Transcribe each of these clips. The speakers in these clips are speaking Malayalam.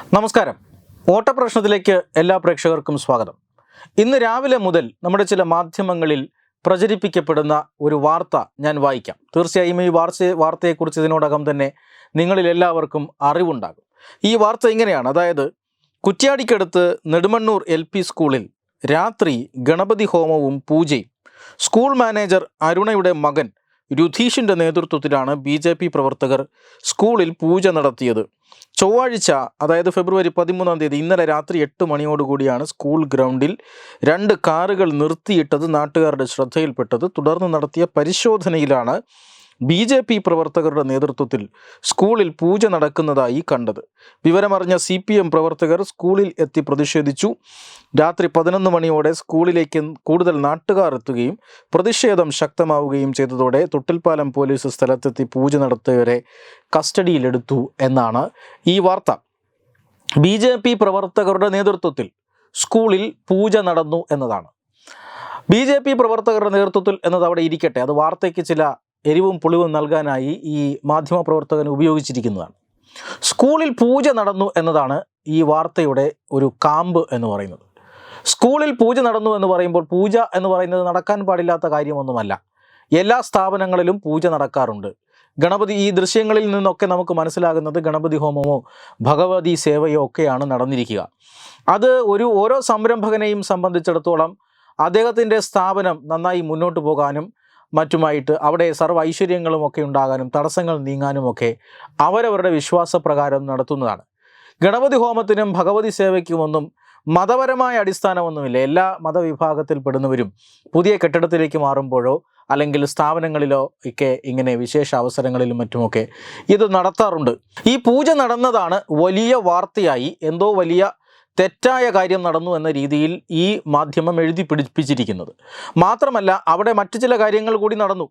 നമസ്കാരം. ഓട്ടപ്രശ്നത്തിലേക്ക് എല്ലാ പ്രേക്ഷകർക്കും സ്വാഗതം. ഇന്ന് രാവിലെ മുതൽ നമ്മുടെ ചില മാധ്യമങ്ങളിൽ പ്രചരിപ്പിക്കപ്പെടുന്ന ഒരു വാർത്ത ഞാൻ വായിക്കാം. തീർച്ചയായും ഈ വാർത്ത വാർത്തയെക്കുറിച്ച് ഇതിനോടകം തന്നെ നിങ്ങളിൽ എല്ലാവർക്കും അറിവുണ്ടാകും. ഈ വാർത്ത ഇങ്ങനെയാണ്. അതായത് കുറ്റ്യാടിക്കടുത്ത് നെടുമണ്ണൂർ എൽ സ്കൂളിൽ രാത്രി ഗണപതി ഹോമവും പൂജയും. സ്കൂൾ മാനേജർ അരുണയുടെ മകൻ രുധീഷിന്റെ നേതൃത്വത്തിലാണ് ബി ജെ പി പ്രവർത്തകർ സ്കൂളിൽ പൂജ നടത്തിയത്. ചൊവ്വാഴ്ച അതായത് ഫെബ്രുവരി പതിമൂന്നാം തീയതി ഇന്നലെ രാത്രി എട്ട് മണിയോടുകൂടിയാണ് സ്കൂൾ ഗ്രൗണ്ടിൽ രണ്ട് കാറുകൾ നിർത്തിയിട്ടത് നാട്ടുകാരുടെ ശ്രദ്ധയിൽപ്പെട്ടത്. തുടർന്ന് നടത്തിയ പരിശോധനയിലാണ് ബി ജെ പി പ്രവർത്തകരുടെ നേതൃത്വത്തിൽ സ്കൂളിൽ പൂജ നടക്കുന്നതായി കണ്ടത്. വിവരമറിഞ്ഞ സി പി എം പ്രവർത്തകർ സ്കൂളിൽ എത്തി പ്രതിഷേധിച്ചു. രാത്രി പതിനൊന്ന് മണിയോടെ സ്കൂളിലേക്ക് കൂടുതൽ നാട്ടുകാർ എത്തുകയും പ്രതിഷേധം ശക്തമാവുകയും ചെയ്തതോടെ തൊട്ടിൽപ്പാലം പോലീസ് സ്ഥലത്തെത്തി പൂജ നടത്തിയവരെ കസ്റ്റഡിയിലെടുത്തു എന്നാണ് ഈ വാർത്ത. ബി ജെ പി പ്രവർത്തകരുടെ നേതൃത്വത്തിൽ സ്കൂളിൽ പൂജ നടന്നു എന്നതാണ്. ബി ജെ പി പ്രവർത്തകരുടെ നേതൃത്വത്തിൽ എന്നത് അവിടെ ഇരിക്കട്ടെ. അത് വാർത്തയ്ക്ക് ചില എരിവും പുളിവും നൽകാനായി ഈ മാധ്യമ പ്രവർത്തകൻ ഉപയോഗിച്ചിരിക്കുന്നതാണ്. സ്കൂളിൽ പൂജ നടന്നു എന്നതാണ് ഈ വാർത്തയുടെ ഒരു കാമ്പ് എന്ന് പറയുന്നത്. സ്കൂളിൽ പൂജ നടന്നു എന്ന് പറയുമ്പോൾ പൂജ എന്ന് പറയുന്നത് നടക്കാൻ പാടില്ലാത്ത കാര്യമൊന്നുമല്ല. എല്ലാ സ്ഥാപനങ്ങളിലും പൂജ നടക്കാറുണ്ട്. ഗണപതി ഈ ദൃശ്യങ്ങളിൽ നിന്നൊക്കെ നമുക്ക് മനസ്സിലാകുന്നത് ഗണപതി ഹോമമോ ഭഗവതി സേവയോ ഒക്കെയാണ് നടന്നിരിക്കുക. അത് ഒരു ഓരോ സംരംഭകനെയും സംബന്ധിച്ചിടത്തോളം അദ്ദേഹത്തിന്റെ സ്ഥാപനം നന്നായി മുന്നോട്ട് പോകാനും മറ്റുമായിട്ട് അവിടെ സർവ ഐശ്വര്യങ്ങളും ഒക്കെ ഉണ്ടാകാനും തടസ്സങ്ങൾ നീങ്ങാനുമൊക്കെ അവരവരുടെ വിശ്വാസപ്രകാരം നടത്തുന്നതാണ്. ഗണപതി ഹോമത്തിനും ഭഗവതി സേവയ്ക്കുമൊന്നും മതപരമായ അടിസ്ഥാനമൊന്നുമില്ല. എല്ലാ മതവിഭാഗത്തിൽപ്പെടുന്നവരും പുതിയ കെട്ടിടത്തിലേക്ക് മാറുമ്പോഴോ അല്ലെങ്കിൽ സ്ഥാപനങ്ങളിലോ ഒക്കെ ഇങ്ങനെ വിശേഷ അവസരങ്ങളിലും മറ്റുമൊക്കെ ഇത് നടത്താറുണ്ട്. ഈ പൂജ നടന്നതാണ് വലിയ വാർത്തയായി. എന്തോ വലിയ തെറ്റായ കാര്യം നടന്നു എന്ന രീതിയിൽ ഈ മാധ്യമം എഴുതി പിടിപ്പിച്ചിരിക്കുന്നത്. മാത്രമല്ല അവിടെ മറ്റു ചില കാര്യങ്ങൾ കൂടി നടന്നു.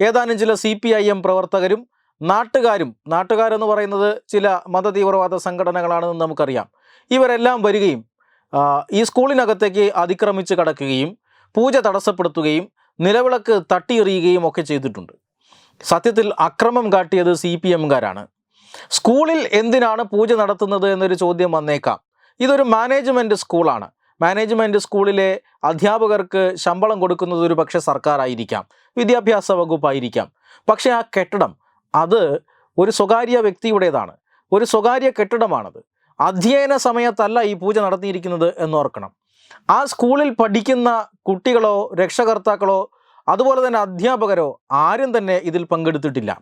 ഏതാനും ചില സി പി ഐ എം പ്രവർത്തകരും നാട്ടുകാരും നാട്ടുകാരെന്ന് പറയുന്നത് ചില മതതീവ്രവാദ സംഘടനകളാണെന്ന് നമുക്കറിയാം. ഇവരെല്ലാം വരികയും ഈ സ്കൂളിനകത്തേക്ക് അതിക്രമിച്ച് കടക്കുകയും പൂജ തടസ്സപ്പെടുത്തുകയും നിലവിളക്ക് തട്ടിയെറിയുകയും ഒക്കെ ചെയ്തിട്ടുണ്ട്. സത്യത്തിൽ അക്രമം കാട്ടിയത് സി പി എംകാരാണ് സ്കൂളിൽ എന്തിനാണ് പൂജ നടത്തുന്നത് എന്നൊരു ചോദ്യം വന്നേക്കാം. ഇതൊരു മാനേജ്മെന്റ് സ്കൂളാണ്. മാനേജ്മെന്റ് സ്കൂളിലെ അധ്യാപകർക്ക് ശമ്പളം കൊടുക്കുന്നത് ഒരു പക്ഷേ സർക്കാരായിരിക്കാം വിദ്യാഭ്യാസ വകുപ്പായിരിക്കാം. പക്ഷേ ആ കെട്ടിടം അത് ഒരു സ്വകാര്യ വ്യക്തിയുടേതാണ്. ഒരു സ്വകാര്യ കെട്ടിടമാണത്. അധ്യയന സമയത്തല്ല ഈ പൂജ നടത്തിയിരിക്കുന്നത് എന്നോർക്കണം ആ സ്കൂളിൽ പഠിക്കുന്ന കുട്ടികളോ രക്ഷകർത്താക്കളോ അതുപോലെ തന്നെ അധ്യാപകരോ ആരും തന്നെ ഇതിൽ പങ്കെടുത്തിട്ടില്ല.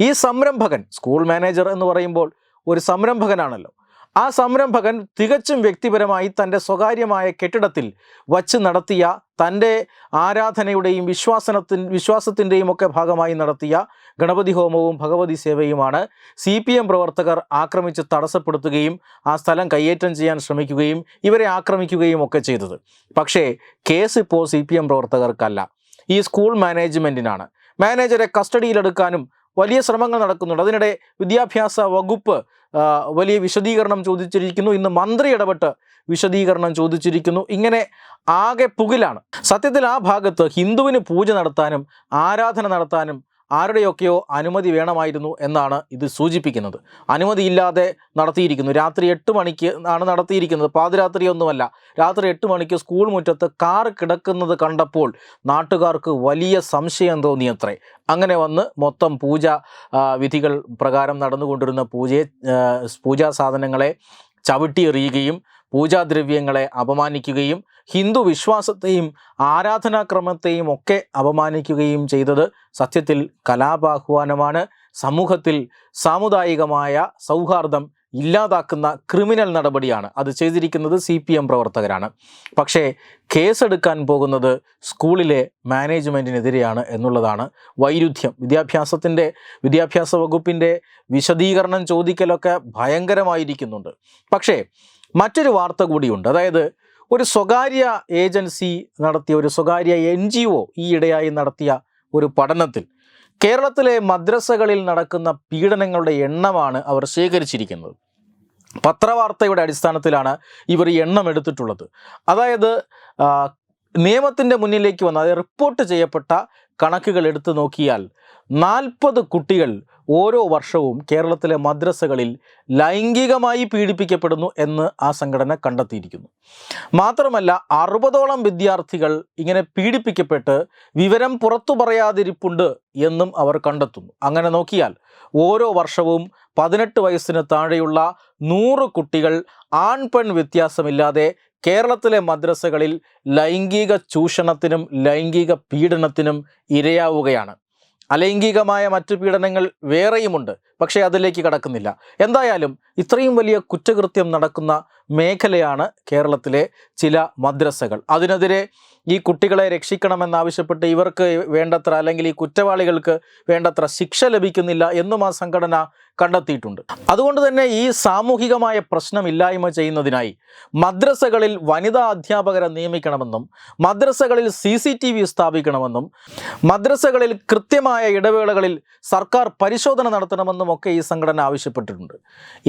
ഈ സംരംഭകൻ സ്കൂൾ മാനേജർ എന്ന് പറയുമ്പോൾ ഒരു സംരംഭകനാണല്ലോ. ആ സംരംഭകൻ തികച്ചും വ്യക്തിപരമായി തന്റെ സ്വകാര്യമായ കെട്ടിടത്തിൽ വച്ച് നടത്തിയ തന്റെ ആരാധനയുടെയും വിശ്വാസനത്തിൻ വിശ്വാസത്തിന്റെയും ഒക്കെ ഭാഗമായി നടത്തിയ ഗണപതി ഹോമവും ഭഗവതി സേവയുമാണ് സി പി എം പ്രവർത്തകർ ആക്രമിച്ച് തടസ്സപ്പെടുത്തുകയും ആ സ്ഥലം കയ്യേറ്റം ചെയ്യാൻ ശ്രമിക്കുകയും ഇവരെ ആക്രമിക്കുകയും ഒക്കെ ചെയ്തത്. പക്ഷേ കേസ് ഇപ്പോൾ സി പി എം പ്രവർത്തകർക്കല്ല. ഈ സ്കൂൾ മാനേജ്മെന്റിനാണ് മാനേജരെ കസ്റ്റഡിയിലെടുക്കാനും വലിയ ശ്രമങ്ങൾ നടക്കുന്നുണ്ട്. അതിനിടെ വിദ്യാഭ്യാസ വകുപ്പ് വലിയ വിശദീകരണം ചോദിച്ചിരിക്കുന്നു. ഇന്ന് മന്ത്രി ഇടപെട്ട് വിശദീകരണം ചോദിച്ചിരിക്കുന്നു. ഇങ്ങനെ ആകെ പുകിലാണ്. സത്യത്തിൽ ആ ഭാഗത്ത് ഹിന്ദുവിന് പൂജ നടത്താനും ആരാധന നടത്താനും ആരുടെയൊക്കെയോ അനുമതി വേണമായിരുന്നു എന്നാണ് ഇത് സൂചിപ്പിക്കുന്നത്. അനുമതിയില്ലാതെ നടത്തിയിരിക്കുന്നു. രാത്രി എട്ട് മണിക്ക് ആണ് നടത്തിയിരിക്കുന്നത്. പാതിരാത്രിയൊന്നുമല്ല. രാത്രി എട്ട് മണിക്ക് സ്കൂൾ മുറ്റത്ത് കാർ കിടക്കുന്നത് കണ്ടപ്പോൾ നാട്ടുകാർക്ക് വലിയ സംശയം തോന്നിയത്രേ. അങ്ങനെ വന്ന് മൊത്തം പൂജ വിധികൾ പ്രകാരം നടന്നുകൊണ്ടിരുന്ന പൂജയെ പൂജാ സാധനങ്ങളെ ചവിട്ടിയെറിയുകയും പൂജാദ്രവ്യങ്ങളെ അപമാനിക്കുകയും ഹിന്ദു വിശ്വാസത്തെയും ആരാധനാക്രമത്തെയും ഒക്കെ അപമാനിക്കുകയും ചെയ്തത് സത്യത്തിൽ കലാപാഹ്വാനമാണ്. സമൂഹത്തിൽ സാമുദായികമായ സൗഹാർദ്ദം ഇല്ലാതാക്കുന്ന ക്രിമിനൽ നടപടിയാണ്. അത് ചെയ്തിരിക്കുന്നത് സി പി എം പ്രവർത്തകരാണ്. പക്ഷേ കേസെടുക്കാൻ പോകുന്നത് സ്കൂളിലെ മാനേജ്മെന്റിനെതിരെയാണ് എന്നുള്ളതാണ് വൈരുദ്ധ്യം. വിദ്യാഭ്യാസത്തിന്റെ വിദ്യാഭ്യാസ വകുപ്പിന്റെ വിശദീകരണം ചോദിക്കലൊക്കെ ഭയങ്കരമായിരിക്കുന്നുണ്ട്. പക്ഷേ മറ്റൊരു വാർത്ത കൂടിയുണ്ട്. അതായത് ഒരു സ്വകാര്യ ഏജൻസി നടത്തിയ ഒരു സ്വകാര്യ എൻ ജി ഒ ഈയിടെയായി നടത്തിയ ഒരു പഠനത്തിൽ കേരളത്തിലെ മദ്രസകളിൽ നടക്കുന്ന പീഡനങ്ങളുടെ എണ്ണമാണ് അവർ ശേഖരിച്ചിരിക്കുന്നത്. പത്രവാർത്തയുടെ അടിസ്ഥാനത്തിലാണ് ഇവർ എണ്ണം എടുത്തിട്ടുള്ളത്. അതായത് നിയമത്തിന്റെ മുന്നിലേക്ക് വന്ന അതായത് റിപ്പോർട്ട് ചെയ്യപ്പെട്ട കണക്കുകൾ എടുത്തു നോക്കിയാൽ നാൽപ്പത് കുട്ടികൾ ഓരോ വർഷവും കേരളത്തിലെ മദ്രസകളിൽ ലൈംഗികമായി പീഡിപ്പിക്കപ്പെടുന്നു എന്ന് ആ സംഘടന കണ്ടെത്തിയിരിക്കുന്നു. മാത്രമല്ല അറുപതോളം വിദ്യാർത്ഥികൾ ഇങ്ങനെ പീഡിപ്പിക്കപ്പെട്ട് വിവരം പുറത്തു പറയാതിരിപ്പുണ്ട് എന്നും അവർ കണ്ടെത്തുന്നു. അങ്ങനെ നോക്കിയാൽ ഓരോ വർഷവും പതിനെട്ട് വയസ്സിന് താഴെയുള്ള നൂറ് കുട്ടികൾ ആൺ പെൺ വ്യത്യാസമില്ലാതെ കേരളത്തിലെ മദ്രസകളിൽ ലൈംഗിക ചൂഷണത്തിനും ലൈംഗിക പീഡനത്തിനും ഇരയാവുകയാണ്. അലൈംഗികമായ മറ്റു പീഡനങ്ങൾ വേറെയുമുണ്ട് പക്ഷേ അതിലേക്ക് കടക്കുന്നില്ല. എന്തായാലും ഇത്രയും വലിയ കുറ്റകൃത്യം നടക്കുന്ന മേഖലയാണ് കേരളത്തിലെ ചില മദ്രസകൾ. അതിനെതിരെ ഈ കുട്ടികളെ രക്ഷിക്കണമെന്നാവശ്യപ്പെട്ട് ഇവർക്ക് വേണ്ടത്ര അല്ലെങ്കിൽ ഈ കുറ്റവാളികൾക്ക് വേണ്ടത്ര ശിക്ഷ ലഭിക്കുന്നില്ല എന്നും ആ സംഘടന കണ്ടെത്തിയിട്ടുണ്ട്. അതുകൊണ്ട് തന്നെ ഈ സാമൂഹികമായ പ്രശ്നമില്ലായ്മ ചെയ്യുന്നതിനായി മദ്രസകളിൽ വനിതാ അധ്യാപകരെ നിയമിക്കണമെന്നും മദ്രസകളിൽ സി സി ടി വി സ്ഥാപിക്കണമെന്നും മദ്രസകളിൽ കൃത്യമായ ഇടവേളകളിൽ സർക്കാർ പരിശോധന നടത്തണമെന്നും ഒക്കെ ഈ സംഘടന ആവശ്യപ്പെട്ടിട്ടുണ്ട്.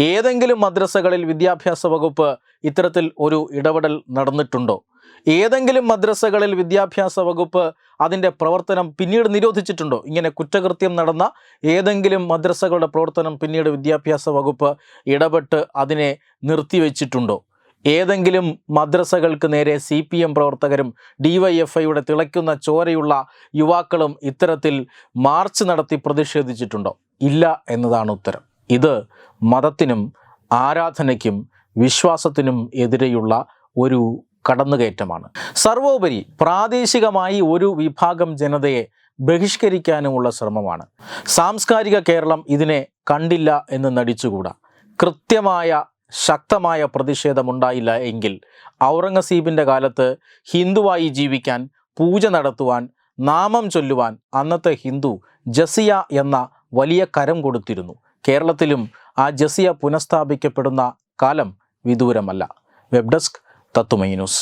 ഏതെങ്കിലും മദ്രസകളിൽ വിദ്യാഭ്യാസ വകുപ്പ് ഇത്തരത്തിൽ ഒരു ഇടപെടൽ നടന്നിട്ടുണ്ടോ? ഏതെങ്കിലും മദ്രസകളിൽ വിദ്യാഭ്യാസ വകുപ്പ് അതിന്റെ പ്രവർത്തനം പിന്നീട് നിരോധിച്ചിട്ടുണ്ടോ? ഇങ്ങനെ കുറ്റകൃത്യം നടന്ന ഏതെങ്കിലും മദ്രസകളുടെ പ്രവർത്തനം പിന്നീട് വിദ്യാഭ്യാസ വകുപ്പ് ഇടപെട്ട് അതിനെ നിർത്തിവെച്ചിട്ടുണ്ടോ? ഏതെങ്കിലും മദ്രസകൾക്ക് നേരെ സി പി എം പ്രവർത്തകരും ഡി വൈ എഫ് ഐയുടെ തിളയ്ക്കുന്ന ചോരയുള്ള യുവാക്കളും ഇത്തരത്തിൽ മാർച്ച് നടത്തി പ്രതിഷേധിച്ചിട്ടുണ്ടോ? ഇല്ല എന്നതാണ് ഉത്തരം. ഇത് മതത്തിനും ആരാധനയ്ക്കും വിശ്വാസത്തിനും എതിരെയുള്ള ഒരു കടന്നുകയറ്റമാണ്. സർവോപരി പ്രാദേശികമായി ഒരു വിഭാഗം ജനതയെ ബഹിഷ്കരിക്കാനുമുള്ള ശ്രമമാണ്. സാംസ്കാരിക കേരളം ഇതിനെ കണ്ടില്ല എന്ന് നടിച്ചുകൂടാ. കൃത്യമായ ശക്തമായ പ്രതിഷേധമുണ്ടായില്ല എങ്കിൽ ഔറംഗസീബിന്റെ കാലത്ത് ഹിന്ദുവായി ജീവിക്കാൻ പൂജ നടത്തുവാൻ നാമം ചൊല്ലുവാൻ അന്നത്തെ ഹിന്ദു ജസിയ എന്ന വലിയ കരം കൊടുത്തിരുന്നു. കേരളത്തിലും ആ ജസിയ പുനഃസ്ഥാപിക്കപ്പെടുന്ന കാലം വിദൂരമല്ല. വെബ് ഡെസ്ക് തത്തുമൈ ന്യൂസ്